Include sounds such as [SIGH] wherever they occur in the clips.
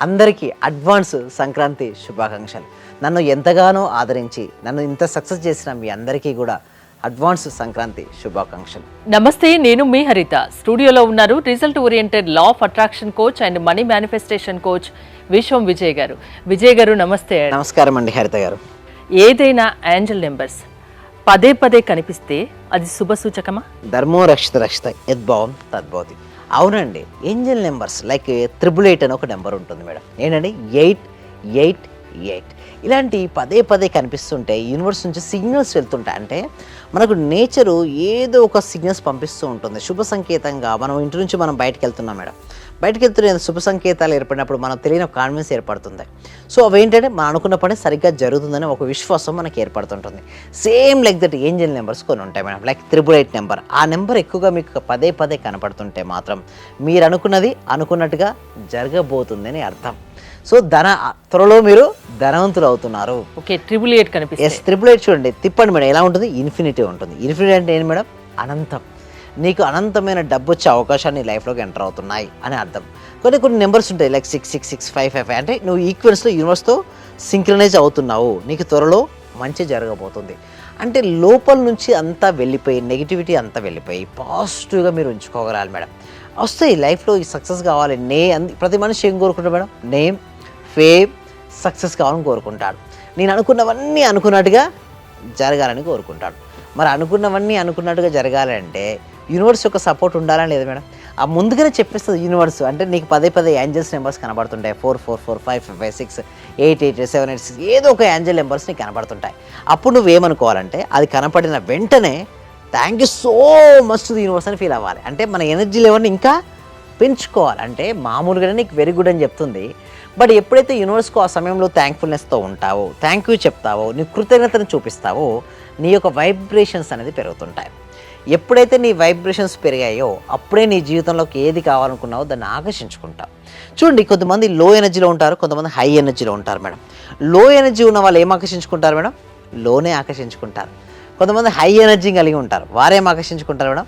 అందరికీ అడ్వాన్స్ సంక్రాంతి శుభాకాంక్షలు. నన్ను ఎంతగానో ఆదరించి నన్ను ఇంత సక్సెస్ చేసిన మీ అందరికీ కూడా అడ్వాన్స్ సంక్రాంతి శుభాకాంక్షలు. నమస్తే నేను మీ హరిత. స్టూడియోలో ఉన్నారు result oriented law of attraction coach and money manifestation coach Vishwam Vijay garu. Vijay garu నమస్తే. నమస్కారం అండి హరిత గారు. ఏదైనా ఏంజల్ నెంబర్స్ పదే పదే కనిపిస్తే అది శుభ సూచకమా? ధర్మో రక్షిత రక్షిత యద్భావం తద్భవతి. అవునండి. Angel numbers like triple eight అని ఒక నెంబర్ ఉంటుంది మేడం. ఏంటండి ఎయిట్ ఎయిట్ ఎయిట్. ఇలాంటి పదే పదే కనిపిస్తుంటే యూనివర్స్ నుంచి సిగ్నల్స్ వెళ్తుంటాయి. అంటే మనకు నేచరు ఏదో ఒక సిగ్నల్స్ పంపిస్తూ ఉంటుంది. శుభ సంకేతంగా మనం ఇంటి నుంచి మనం బయటకు వెళ్తున్నాం మేడం. బయటకు వెళ్తున్న శుభ సంకేతాలు ఏర్పడినప్పుడు మనం తెలియని కాన్ఫిడెన్స్ ఏర్పడుతుంది. సో అవి ఏంటంటే మనం అనుకున్న పని సరిగ్గా జరుగుతుందని ఒక విశ్వాసం మనకి ఏర్పడుతుంటుంది. Same like that angel numbers కొన్ని ఉంటాయి madam. Like triple eight number. ఆ నెంబర్ ఎక్కువగా మీకు పదే పదే కనపడుతుంటే మాత్రం మీరు అనుకున్నది అనుకున్నట్టుగా జరగబోతుందని అర్థం. సో ధన త్వరలో మీరు ధనవంతులు అవుతున్నారు. ఓకే ట్రిపుల్ ఎయిట్ కనిపిస్తే ఎస్ త్రిబుల్ ఎయిట్ చూడండి. తిప్పండి మేడం. ఎలా ఉంటుంది? ఇన్ఫినిటీ ఉంటుంది. ఇన్ఫినిటీ అంటే ఏంటి మేడం? అనంతం. నీకు అనంతమైన డబ్బు వచ్చే అవకాశాలు నీ లైఫ్లోకి ఎంటర్ అవుతున్నాయి అని అర్థం. కొన్ని కొన్ని నెంబర్స్ ఉంటాయి like six six six five five five అంటే నువ్వు ఈక్వెన్స్లో యూనివర్స్తో సింక్రనైజ్ అవుతున్నావు. నీకు త్వరలో మంచి జరగబోతుంది. అంటే లోపల నుంచి అంతా వెళ్ళిపోయి నెగిటివిటీ అంతా వెళ్ళిపోయి పాజిటివ్గా మీరు ఉంచుకోగలాలి మేడం. వస్తాయి లైఫ్లో ఈ సక్సెస్ కావాలి నే అంది ప్రతి మనిషి ఏం కోరుకుంటాడు మేడం? నేమ్ ఫేమ్ సక్సెస్ కావాలని కోరుకుంటాడు. నేను అనుకున్నవన్నీ అనుకున్నట్టుగా జరగాలని కోరుకుంటాడు. మరి అనుకున్నవన్నీ అనుకున్నట్టుగా జరగాలంటే యూనివర్స్ యొక్క సపోర్ట్ ఉండాలని లేదు మేడం. ఆ ముందుగానే చెప్పేస్తుంది యూనివర్స్. అంటే నీకు పదే పదే angels numbers కనబడుతుంటాయి. Four four four five five five six eight eight seven eight six ఏదో ఒక యాంజల్ నెంబర్స్ నీకు కనబడుతుంటాయి. అప్పుడు నువ్వేమనుకోవాలంటే అది కనపడిన వెంటనే thank you so much the universe అని ఫీల్ అవ్వాలి. అంటే మన ఎనర్జీ లెవెల్ని ఇంకా పెంచుకోవాలి. అంటే మామూలుగానే నీకు వెరీ గుడ్ అని చెప్తుంది. బట్ ఎప్పుడైతే యూనివర్స్కు ఆ సమయంలో థ్యాంక్ఫుల్నెస్తో ఉంటావో థ్యాంక్ యూ చెప్తావో నీ కృతజ్ఞతను చూపిస్తావో నీ యొక్క వైబ్రేషన్స్ అనేది పెరుగుతుంటాయి. ఎప్పుడైతే నీ వైబ్రేషన్స్ పెరిగాయో అప్పుడే నీ జీవితంలోకి ఏది కావాలనుకున్నావో దాన్ని ఆకర్షించుకుంటావు. చూడండి కొంతమంది లో ఎనర్జీలో ఉంటారు కొంతమంది హై ఎనర్జీలో ఉంటారు మేడం. లో ఎనర్జీ ఉన్న వాళ్ళు ఏం ఆకర్షించుకుంటారు మేడం? లోనే ఆకర్షించుకుంటారు. కొంతమంది హై ఎనర్జీ కలిగి ఉంటారు వారేం ఆకర్షించుకుంటారు మేడం?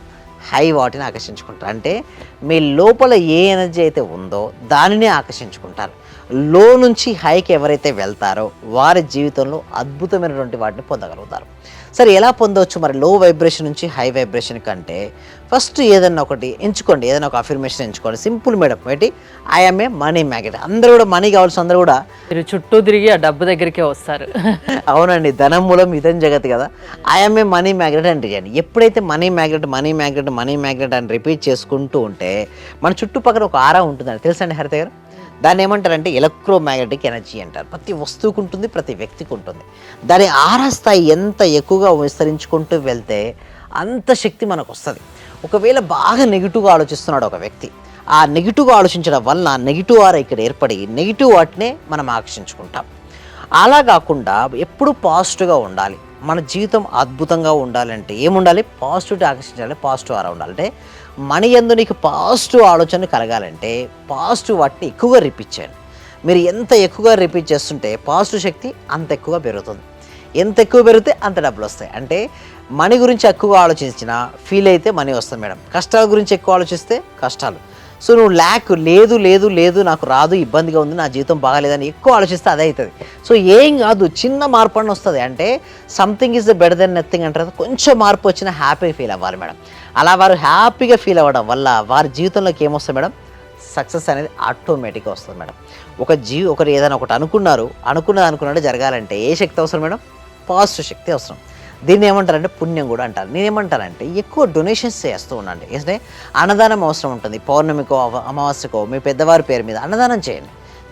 హై వాటిని ఆకర్షించుకుంటారు. అంటే మీ లోపల ఏ ఎనర్జీ అయితే ఉందో దానినే ఆకర్షించుకుంటారు. లో నుంచి హైకి ఎవరైతే వెళ్తారో వారి జీవితంలో అద్భుతమైనటువంటి వాటిని పొందగలుగుతారు. సరే ఎలా పొందవచ్చు మరి? లో వైబ్రేషన్ నుంచి హై వైబ్రేషన్ కంటే ఫస్ట్ ఏదన్నా ఒకటి ఎంచుకోండి. ఏదైనా ఒక అఫర్మేషన్ ఎంచుకోండి. Simple madam. ఏంటి? ఐఎమ్ ఏ మనీ మ్యాగ్నెట్ అందరూ కూడా మనీ కావాల్సిన అందరూ కూడా మీరు చుట్టూ తిరిగి ఆ డబ్బు దగ్గరికే వస్తారు. [LAUGHS] అవునండి. ధనం మూలం ఇదం జగత్ కదా. ఐఎమ్ ఏ మనీ మ్యాగ్నెట్ అని చేయండి ఎప్పుడైతే money magnet money magnet money magnet అని రిపీట్ చేసుకుంటూ ఉంటే మన చుట్టుపక్కల ఒక ఆరా ఉంటుందండి. తెలుసండి హరిత గారు? దాన్ని ఏమంటారంటే ఎలక్ట్రోమాగ్నెటిక్ ఎనర్జీ అంటారు. ప్రతి వస్తువుకు ఉంటుంది ప్రతి వ్యక్తికి ఉంటుంది. దాని ఆరా స్థాయి ఎంత ఎక్కువగా విస్తరించుకుంటూ వెళ్తే అంత శక్తి మనకు వస్తుంది ఒకవేళ బాగా నెగిటివ్గా ఆలోచిస్తున్నాడు ఒక వ్యక్తి ఆ నెగిటివ్గా ఆలోచించడం వల్ల నెగిటివ్ ఆరా ఇక్కడ ఏర్పడి నెగిటివ్ వాటినే మనం ఆకర్షించుకుంటాం. అలా కాకుండా ఎప్పుడు పాజిటివ్గా ఉండాలి. మన జీవితం అద్భుతంగా ఉండాలంటే ఏముండాలి? పాజిటివిటీ ఆకర్షించాలి పాజిటివ్ ఆరా ఉండాలంటే మనీ ఎందు నీకు పాజిటివ్ ఆలోచన కలగాలంటే పాజిటివ్ వాటిని ఎక్కువగా రిపీట్ చేయండి. మీరు ఎంత ఎక్కువగా రిపీట్ చేస్తుంటే పాజిటివ్ శక్తి అంత ఎక్కువగా పెరుగుతుంది. ఎంత ఎక్కువ పెరిగితే అంత డబ్బులు వస్తాయి. అంటే మనీ గురించి ఎక్కువగా ఆలోచించిన ఫీల్ అయితే మనీ వస్తుంది మేడం. కష్టాల గురించి ఎక్కువ ఆలోచిస్తే కష్టాలు. సో నువ్వు ల్యాక్ లేదు లేదు లేదు నాకు రాదు ఇబ్బందిగా ఉంది నా జీవితం బాగాలేదని ఎక్కువ ఆలోచిస్తే అదే అవుతుంది. సో ఏం కాదు చిన్న మార్పు అని వస్తుంది. అంటే something is the better than nothing అంటారు కొంచెం మార్పు వచ్చినా హ్యాపీ ఫీల్ అవ్వాలి మేడం. అలా వారు హ్యాపీగా ఫీల్ అవ్వడం వల్ల వారి జీవితంలోకి ఏమొస్తుంది మేడం? సక్సెస్ అనేది ఆటోమేటిక్గా వస్తుంది మేడం. ఒక జీవి ఒకరు ఏదైనా ఒకటి అనుకున్నారు అనుకున్నది అనుకున్నట్టు జరగాలంటే ఏ శక్తి అవసరం మేడం? పాజిటివ్ శక్తి అవసరం. దీన్ని ఏమంటారంటే పుణ్యం కూడా అంటారు. నేనేమంటానంటే ఎక్కువ డొనేషన్స్ చేస్తూ ఉండండి. అంటే అన్నదానం అవసరం ఉంటుంది. పౌర్ణమికో అమావాస్యకో మీ పెద్దవారి పేరు మీద అన్నదానం చేయండి.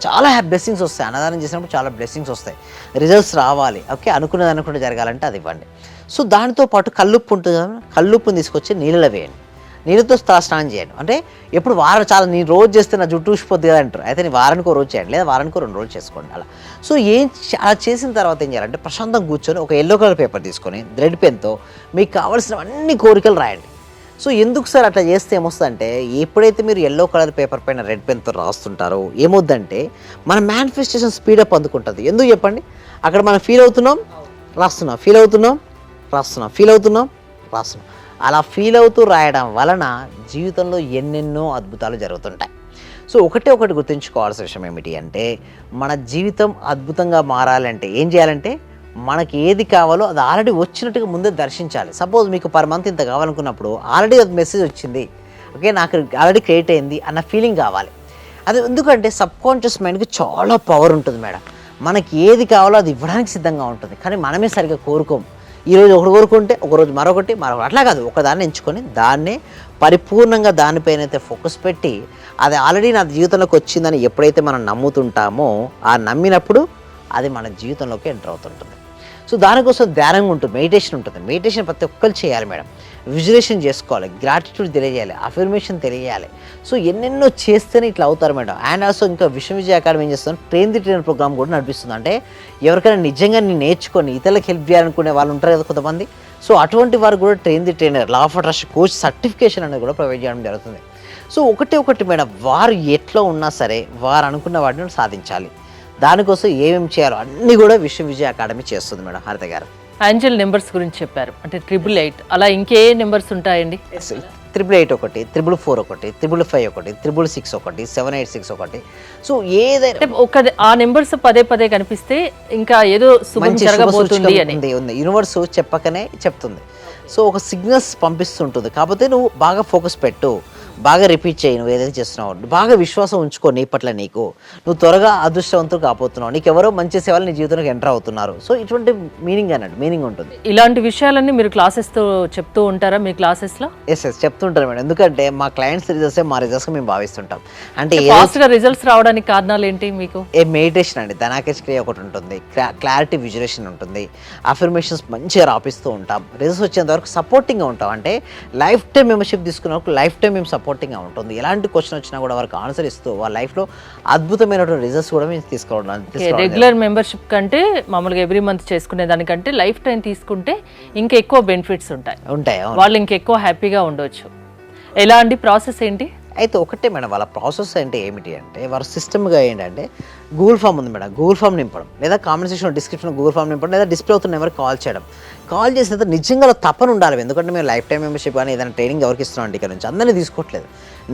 చాలా బ్లెస్సింగ్స్ వస్తాయి. అన్నదానం చేసినప్పుడు చాలా బ్లెస్సింగ్స్ వస్తాయి. రిజల్ట్స్ రావాలి. ఓకే? అనుకున్నది అనుకుంటే జరగాలంటే అది ఇవ్వండి. సో దానితో పాటు కల్లుప్పు ఉంటుంది కదా? కల్లుప్పుని తీసుకొచ్చి నీళ్ళలో వేయండి. నీళ్ళతో స్నానం చేయండి. అంటే ఎప్పుడు వారం చాలా నేను రోజు చేస్తే నా జుట్టు ఊసిపోద్ది కదా అంటారు. అయితే నేను వారానికి ఒక రోజు చేయండి. లేదా వారానికి రెండు రోజులు చేసుకోండి అలా. సో ఏం అలా చేసిన తర్వాత ఏం చేయాలంటే ప్రశాంతంగా కూర్చొని ఒక ఎల్లో కలర్ పేపర్ తీసుకొని రెడ్ పెన్తో మీకు కావాల్సిన అన్ని కోరికలు రాయండి. సో ఎందుకు సార్ అట్లా చేస్తే ఏమొస్తుందంటే ఎప్పుడైతే మీరు ఎల్లో కలర్ పేపర్ పైన రెడ్ పెన్తో రాస్తుంటారో ఏమొద్దంటే మన మేనిఫెస్టేషన్ స్పీడప్ అందుకుంటుంది. ఎందుకు చెప్పండి? అక్కడ మనం ఫీల్ అవుతున్నాం రాస్తున్నాం. ఫీల్ అవుతున్నాం రాస్తున్నాం. ఫీల్ అవుతున్నాం రాస్తున్నాం. అలా ఫీల్ అవుతూ రాయడం వలన జీవితంలో ఎన్నెన్నో అద్భుతాలు జరుగుతుంటాయి. సో ఒకటే ఒకటి గుర్తుంచుకోవాల్సిన విషయం ఏమిటి అంటే మన జీవితం అద్భుతంగా మారాలంటే ఏం చేయాలంటే మనకి ఏది కావాలో అది ఆల్రెడీ వచ్చినట్టుగా ముందే దర్శించాలి. సపోజ్ మీకు పర్ మంత్ ఇంత కావాలనుకున్నప్పుడు ఆల్రెడీ అది మెసేజ్ వచ్చింది. ఓకే నాకు ఆల్రెడీ క్రియేట్ అయింది అన్న ఫీలింగ్ కావాలి. అది ఎందుకంటే సబ్ కాన్షియస్ మైండ్కి చాలా పవర్ ఉంటుంది మేడం. మనకి ఏది కావాలో అది ఇవ్వడానికి సిద్ధంగా ఉంటుంది. కానీ మనమే సరిగ్గా కోరుకోము. ఈరోజు ఒకటి కోరుకుంటే ఒకరోజు మరొకటి మరొకటి అట్లా కాదు ఒకదాన్ని ఎంచుకొని దాన్నే పరిపూర్ణంగా దానిపైన అయితే ఫోకస్ పెట్టి అది ఆల్రెడీ నా జీవితంలోకి వచ్చిందని ఎప్పుడైతే మనం నమ్ముతుంటామో ఆ నమ్మినప్పుడు అది మన జీవితంలోకి ఎంటర్ అవుతుంటుంది. సో దానికోసం ధ్యానంగా ఉంటుంది మెడిటేషన్ ఉంటుంది. మెడిటేషన్ ప్రతి ఒక్కరు చేయాలి మేడం. విజులేషన్ చేసుకోవాలి గ్రాటిట్యూడ్ తెలియజేయాలి అఫర్మేషన్ తెలియజేయాలి. సో ఎన్నెన్నో చేస్తేనే ఇట్లా అవుతారు మేడం. అండ్ ఆల్సో ఇంకా విశ్వ విజయ అకాడమీ ఏం చేస్తాం ట్రైన్ ది ట్రైనర్ ప్రోగ్రామ్ కూడా నడిపిస్తుంది. అంటే ఎవరికైనా నిజంగా నేను నేర్చుకొని ఇతరులకు హెల్ప్ చేయాలనుకునే వాళ్ళు ఉంటారు కదా కొంతమంది. సో అటువంటి వారు కూడా train the trainer law of attraction coach certification అనేది కూడా ప్రొవైడ్ చేయడం జరుగుతుంది. సో ఒకటి ఒకటి మేడం వారు ఎట్లా ఉన్నా సరే వారు అనుకున్న వాటిని సాధించాలి. దానికోసం ఏమేమి చేయాలో అన్నీ కూడా విశ్వ విజయ అకాడమీ చేస్తుంది మేడం హరిత గారు. ఏంజల్ నెంబర్స్ గురించి చెప్పారు. అంటే ట్రిపుల్ ఎయిట్ అలా ఇంకే నెంబర్స్ ఉంటాయండి? త్రిబుల్ ఎయిట్ ఒకటి త్రిబుల్ ఫోర్ ఒకటి త్రిబుల్ ఫైవ్ ఒకటి త్రిబుల్ సిక్స్ ఒకటి సెవెన్ ఎయిట్ సిక్స్ ఒకటి. సో ఏదైనా ఒక ఆ నెంబర్స్ పదే పదే కనిపిస్తే ఇంకా ఏదో శుభం జరగబోతుంది అని. ఉంది యూనివర్స్ చెప్పకనే చెప్తుంది. సో ఒక సిగ్నల్స్ పంపిస్తుంటుంది. కాకపోతే నువ్వు బాగా ఫోకస్ పెట్టు. బాగా రిపీట్ చేయి నువ్వు ఏదైతే చేస్తున్నావు. బాగా విశ్వాసం ఉంచుకో నీ పట్ల నీకు. నువ్వు త్వరగా అదృష్టవంతులు కాబోతున్నావు. నీకు ఎవరో మంచి సేవలు నీ జీవితంలోకి ఎంటర్ అవుతున్నారు. సో ఇటువంటి మీనింగ్ అన్నట్టు మీనింగ్ ఉంటుంది. ఇలాంటి విషయాలన్నీ మీరు classes తో చెప్తూ ఉంటారా మీ classes లో? ఎస్ ఎస్ చెప్తుంటారు మేడం. ఎందుకంటే మా క్లయింట్స్ రిజల్ట్స్ మా రిజల్ట్స్ మేము భావిస్తుంటాం. అంటే ఏ ఫాస్ట్గా రిజల్ట్స్ రావడానికి కారణాలు ఏంటి మీకు? ఏ మెడిటేషన్ అండి. ధనాకేష్ క్రియ ఒకటి ఉంటుంది. క్లారిటీ విజులేషన్ ఉంటుంది. అఫర్మేషన్స్ మంచిగా రాపిస్తూ ఉంటాం. రిజల్ట్స్ వచ్చేంత వరకు సపోర్టింగ్గా ఉంటాం. అంటే లైఫ్ టైం మెంబర్షిప్ తీసుకున్న వరకు లైఫ్ టైం మేము సపోర్టింగ్గా ఉంటుంది. ఎలాంటి క్వశ్చన్ వచ్చినా కూడా వారికి ఆన్సర్ ఇస్తూ వాళ్ళ లైఫ్లో అద్భుతమైనటువంటి రిజల్ట్స్ కూడా మేము తీసుకోవడం రెగ్యులర్ మెంబర్షిప్ కంటే మామూలుగా ఎవ్రీ మంత్ చేసుకునే దానికంటే లైఫ్ టైం తీసుకుంటే ఇంకా ఎక్కువ బెనిఫిట్స్ ఉంటాయి. ఉంటాయి. వాళ్ళు ఇంకెక్కువ హ్యాపీగా ఉండొచ్చు. ఎలా అండి ప్రాసెస్ ఏంటి? అయితే ఒకటే మేడం వాళ్ళ ప్రాసెస్ అంటే ఏమిటి అంటే వారు సిస్టమ్గా ఏంటంటే గూగుల్ ఫామ్ ఉంది మేడం గూగుల్ ఫామ్ నింపడం లేదా comment section description Google form నింపడం లేదా డిస్ప్లే అవుతున్న ఎవరికి కాల్ చేయడం. కాల్ చేసిన తర్వాత నిజంగా తపన ఉండాలి ఎందుకంటే మేము లైఫ్ టైం మెంబర్షిప్ కానీ ఏదైనా ట్రైనింగ్ ఎవరికి ఇస్తున్నాం అంటే ఇక్కడ నుంచి అందరినీ తీసుకోవట్లేదు.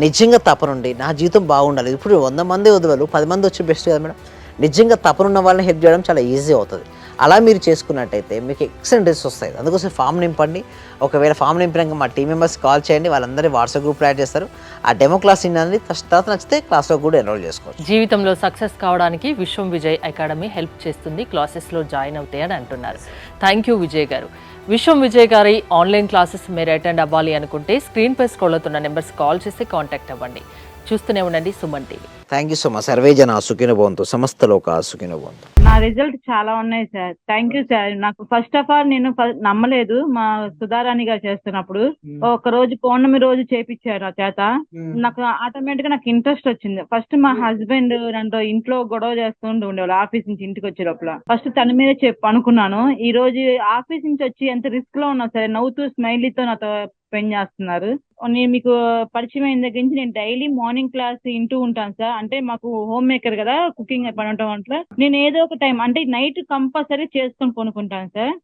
నిజంగా తపనుండి నా జీవితం బాగుండాలి ఇప్పుడు వంద మంది వదవలు పది మంది వచ్చి బెస్ట్ కదా మేడం నిజంగా తపనున్న వాళ్ళని హెల్ప్ చేయడం చాలా ఈజీ అవుతుంది. అలా మీరు చేసుకున్నట్టయితే మీకు ఎక్సలెంట్ రిజల్ట్స్ వస్తాయి. అందుకోసం ఫామ్ నింపండి. ఒకవేళ ఫామ్ నింపినాక మా టీం మెంబర్స్ కాల్ చేయండి. వాళ్ళందరినీ వాట్సాప్ గ్రూప్లో యాడ్ చేస్తారు. ఆ డెమో క్లాస్ వినండి తర్వాత నచ్చితే క్లాస్లో కూడా ఎన్రోల్ చేసుకోవచ్చు. జీవితంలో సక్సెస్ కావడానికి విశ్వం విజయ్ అకాడమీ హెల్ప్ చేస్తుంది. క్లాసెస్లో జాయిన్ అవుతాయి అని అంటున్నారు. థ్యాంక్ యూ విజయ్ గారు. విశ్వం విజయ్ గారి ఆన్లైన్ క్లాసెస్ మీరు అటెండ్ అవ్వాలి అనుకుంటే స్క్రీన్ పై స్క్రోల్ అవుతున్న నెంబర్స్ కాల్ చేసి కాంటాక్ట్ అవ్వండి. చూస్తూనే ఉండండి. Suman TV. Thank you so much survey జన సుఖిన భవంతు సమస్త లోక సుఖిన భవంతు. నా రిజల్ట్ చాలా ఉన్నాయి సార్. Thank you sir. నాకు ఫస్ట్ ఆఫ్ ఆల్ నేను నమ్మలేదు మా సుధారాణి గారు చేస్తున్నప్పుడు. ఒక రోజు పౌర్ణమి రోజు చేపించారు ఆ చేత. నాకు ఆటోమేటిక్గా నాకు ఇంట్రెస్ట్ వచ్చింది. ఫస్ట్ మా హస్బెండ్ నన్ను ఇంట్లో గొడవ చేస్తుంటూ ఉండేవాళ్ళు ఆఫీస్ నుంచి ఇంటికి వచ్చే లోపల. ఫస్ట్ తన మీద చెప్పు అనుకున్నాను. ఈ రోజు ఆఫీస్ నుంచి వచ్చి ఎంత రిస్క్లో ఉన్నా సరే నవ్వుతూ స్మైలీతో నాతో స్పెండ్ చేస్తున్నారు. నేను మీకు పరిచయం అయిన దగ్గర నుంచి నేను డైలీ మార్నింగ్ క్లాస్ వింటూ ఉంటాను సార్. అంటే మాకు హోమ్ మేకర్ కదా కుకింగ్ పని ఉండటం అట్లా. నేను ఏదో ఒక టైం అంటే నైట్ కంపల్సరీ చేసుకొని కొనుక్కుంటాను సార్.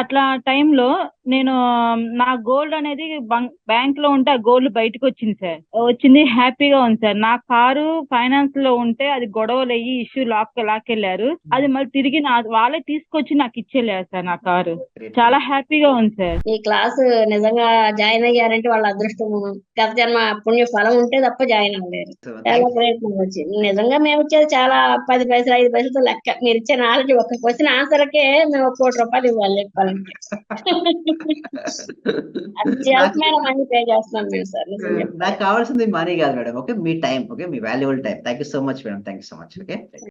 అట్లా టైంలో నేను నా గోల్డ్ అనేది బ్యాంక్లో ఉంటే ఆ గోల్డ్ బయటకు వచ్చింది సార్. వచ్చింది హ్యాపీగా ఉంది సార్. నా కారు ఫైనాన్స్లో ఉంటే అది గొడవలు అయ్యి ఇష్యూ లాక్ లాక్కెళ్ళారు. అది మళ్ళీ తిరిగి నా వాళ్ళే తీసుకొచ్చి నాకు ఇచ్చేళ్ళారు సార్ నా కారు. చాలా హ్యాపీగా ఉంది సార్. ఈ క్లాస్ నిజంగా జాయిన్ అయ్యారంటే వాళ్ళ అదృష్టం గత జన్మ పుణ్య ఫలం ఉంటే తప్ప జాయిన్ అవ్వలేరు. చాలా ప్రయత్నం వచ్చింది నిజంగా మేము ఇచ్చేది చాలా పది పైసలు ఐదు పైసలతో లెక్క. మీరు ఇచ్చే నాలెడ్జ్ ఒక క్వశ్చన్ ఆన్సర్కే మేము ఒక కోటి రూపాయలు ఇవ్వాలి చెప్పాలంటే. మనీ పే చేస్తున్నాం మేము సార్ నాకు కావాల్సింది మనీ కాదు మేడం. ఓకే? మీ time. Okay? Me valuable time. Thank you so much madam. Thank you so much. Okay?